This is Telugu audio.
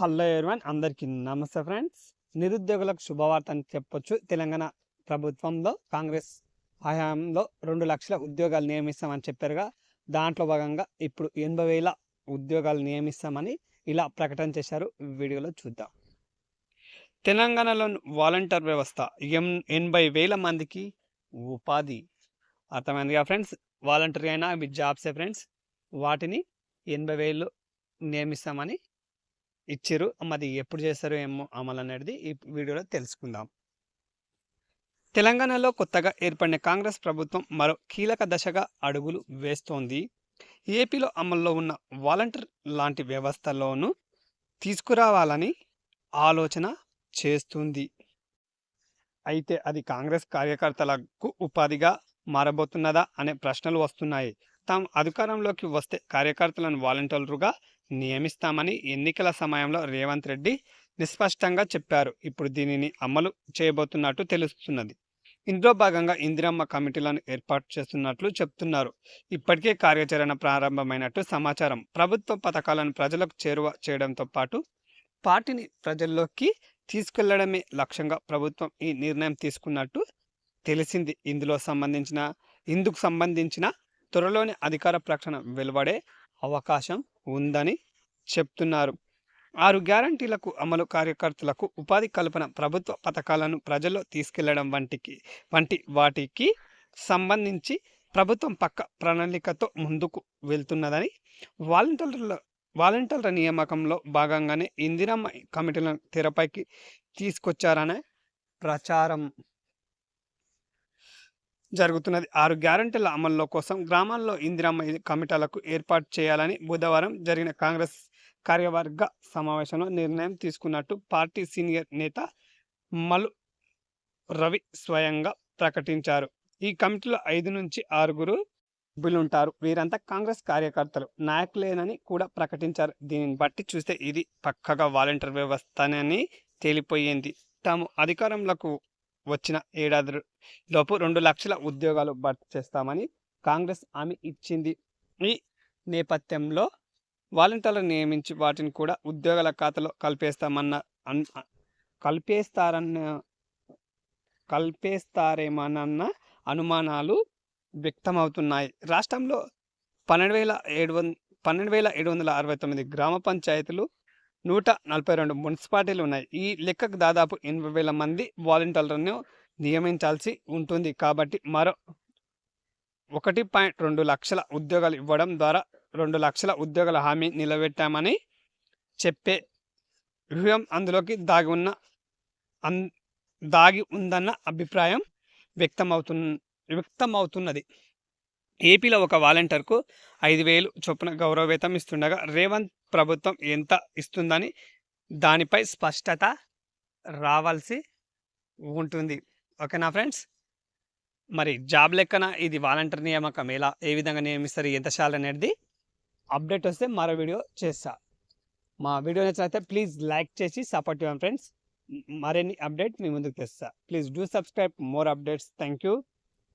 హలో ఎవరివన్ అందరికీ నమస్తే ఫ్రెండ్స్. నిరుద్యోగులకు శుభవార్త అని చెప్పొచ్చు. తెలంగాణ ప్రభుత్వంలో కాంగ్రెస్ హయాంలో రెండు లక్షల ఉద్యోగాలు నియమిస్తామని చెప్పారుగా. దాంట్లో భాగంగా ఇప్పుడు ఎనభై వేల ఉద్యోగాలు నియమిస్తామని ఇలా ప్రకటన చేశారు. వీడియోలో చూద్దాం. తెలంగాణలో వాలంటీర్ వ్యవస్థ ఎం ఎనభై వేల మందికి ఉపాధి. అర్థమైందిగా ఫ్రెండ్స్? వాలంటరీ అయినా అవి జాబ్సే ఫ్రెండ్స్. వాటిని ఎనభై వేలు నియమిస్తామని ఇచ్చారు. మరి ఎప్పుడు చేస్తారు ఏమో అమలు అనేది ఈ వీడియోలో తెలుసుకుందాం. తెలంగాణలో కొత్తగా ఏర్పడిన కాంగ్రెస్ ప్రభుత్వం మరో కీలక దశగా అడుగులు వేస్తోంది. ఏపీలో అమల్లో ఉన్న వాలంటీర్ లాంటి వ్యవస్థలోనూ తీసుకురావాలని ఆలోచన చేస్తుంది. అయితే అది కాంగ్రెస్ కార్యకర్తలకు ఉపాధిగా మారబోతున్నదా అనే ప్రశ్నలు వస్తున్నాయి. తాము అధికారంలోకి వస్తే కార్యకర్తలను వాలంటీర్లుగా నియమిస్తామని ఎన్నికల సమయంలో రేవంత్ రెడ్డి నిస్పష్టంగా చెప్పారు. ఇప్పుడు దీనిని అమలు చేయబోతున్నట్టు తెలుస్తున్నది. ఇందులో భాగంగా ఇందిరమ్మ కమిటీలను ఏర్పాటు చేస్తున్నట్లు చెప్తున్నారు. ఇప్పటికే కార్యాచరణ ప్రారంభమైనట్టు సమాచారం. ప్రభుత్వ పథకాలను ప్రజలకు చేరువ చేయడంతో పాటు పార్టీని ప్రజల్లోకి తీసుకెళ్ళడమే లక్ష్యంగా ప్రభుత్వం ఈ నిర్ణయం తీసుకున్నట్టు తెలిసింది. ఇందులో సంబంధించిన ఇందుకు సంబంధించిన త్వరలోని అధికార ప్రకటన వెలువడే అవకాశం ఉందని చెప్తున్నారు. ఆరు గ్యారంటీలకు అమలు కార్యకర్తలకు ఉపాధి కల్పన ప్రభుత్వ పథకాలను ప్రజల్లో తీసుకెళ్ళడం వంటికి వంటి వాటికి సంబంధించి ప్రభుత్వం పక్క ప్రణాళికతో ముందుకు వెళ్తున్నదని వాలంటీర్ల వాలంటీర్ల నియామకంలో భాగంగానే ఇందిరమ్మ కమిటీలను తెరపైకి తీసుకొచ్చారనే ప్రచారం జరుగుతున్నది. ఆరు గ్యారంటీల అమల్లో కోసం గ్రామాల్లో ఇందిరమ్మ కమిటీలకు ఏర్పాటు చేయాలని బుధవారం జరిగిన కాంగ్రెస్ కార్యవర్గ సమావేశంలో నిర్ణయం తీసుకున్నట్టు పార్టీ సీనియర్ నేత మలు రవి స్వయంగా ప్రకటించారు. ఈ కమిటీలో ఐదు నుంచి ఆరుగురు సభ్యులుంటారు వీరంతా కాంగ్రెస్ కార్యకర్తలు. నాయకులేనని కూడా ప్రకటించారు. దీనిని బట్టి చూస్తే ఇది పక్కగా వాలంటీర్ వ్యవస్థనని తేలిపోయింది. తాము అధికారంలోకి వచ్చిన ఏడాది లోపు రెండు లక్షల ఉద్యోగాలు భర్తీ చేస్తామని కాంగ్రెస్ హామీ ఇచ్చింది. ఈ నేపథ్యంలో వాలంటీర్లు నియమించి వాటిని కూడా ఉద్యోగాల ఖాతాలో కలిపేస్తామన్న కల్పేస్తారన్న కల్పేస్తారేమోనన్న అనుమానాలు వ్యక్తమవుతున్నాయి. రాష్ట్రంలో పన్నెండు వేల ఏడు వంద పన్నెండు వేల ఏడు వందల అరవై తొమ్మిది గ్రామ పంచాయతీలు నూట నలభై రెండు మున్సిపాలిటీలు ఉన్నాయి. ఈ లెక్కకు దాదాపు ఎనభై వేల మంది వాలంటీర్లను నియమించాల్సి ఉంటుంది. కాబట్టి మరో ఒకటి పాయింట్ రెండు లక్షల ఉద్యోగాలు ఇవ్వడం ద్వారా రెండు లక్షల ఉద్యోగాల హామీ నిలబెట్టామని చెప్పే వ్యూహం అందులోకి దాగి ఉన్న అన్ దాగి ఉందన్న అభిప్రాయం వ్యక్తమవుతు వ్యక్తమవుతున్నది. ఏపీలో ఒక వాలంటీర్కు ఐదు వేలు చొప్పున గౌరవ వేతం ఇస్తుండగా రేవంత్ ప్రభుత్వం ఎంత ఇస్తుందని దానిపై స్పష్టత రావాల్సి ఉంటుంది. ఓకేనా ఫ్రెండ్స్? మరి జాబ్ లెక్కన ఇది వాలంటీర్ నియామకం ఎలా? ఏ విధంగా నియమిస్తారు? ఎంత శాలరీ అనేది అప్డేట్ వస్తే మరో వీడియో చేస్తా. మా వీడియో నచ్చినైతే ప్లీజ్ లైక్ చేసి సపోర్ట్ ఇవ్వండి ఫ్రెండ్స్. మరిన్ని అప్డేట్ మీ ముందుకు తెస్తా. Please do subscribe more updates. Thank you